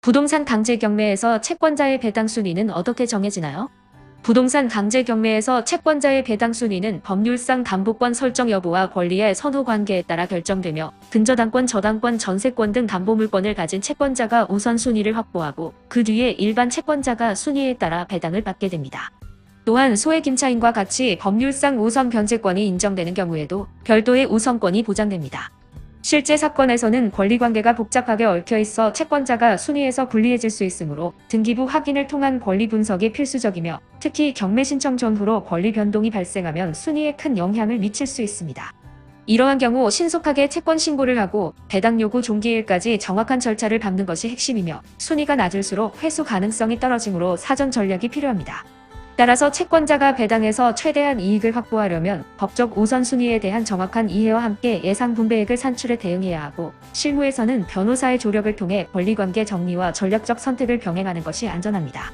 부동산 강제 경매에서 채권자의 배당 순위는 어떻게 정해지나요? 부동산 강제 경매에서 채권자의 배당 순위는 법률상 담보권 설정 여부와 권리의 선호 관계에 따라 결정되며 근저당권, 저당권, 전세권 등 담보물권을 가진 채권자가 우선 순위를 확보하고 그 뒤에 일반 채권자가 순위에 따라 배당을 받게 됩니다. 또한 소액 임차인과 같이 법률상 우선 변제권이 인정되는 경우에도 별도의 우선권이 보장됩니다. 실제 사건에서는 권리관계가 복잡하게 얽혀 있어 채권자가 순위에서 불리해질 수 있으므로 등기부 확인을 통한 권리 분석이 필수적이며 특히 경매 신청 전후로 권리 변동이 발생하면 순위에 큰 영향을 미칠 수 있습니다. 이러한 경우 신속하게 채권 신고를 하고 배당 요구 종기일까지 정확한 절차를 밟는 것이 핵심이며 순위가 낮을수록 회수 가능성이 떨어지므로 사전 전략이 필요합니다. 따라서 채권자가 배당에서 최대한 이익을 확보하려면 법적 우선순위에 대한 정확한 이해와 함께 예상 분배액을 산출에 대응해야 하고 실무에서는 변호사의 조력을 통해 권리관계 정리와 전략적 선택을 병행하는 것이 안전합니다.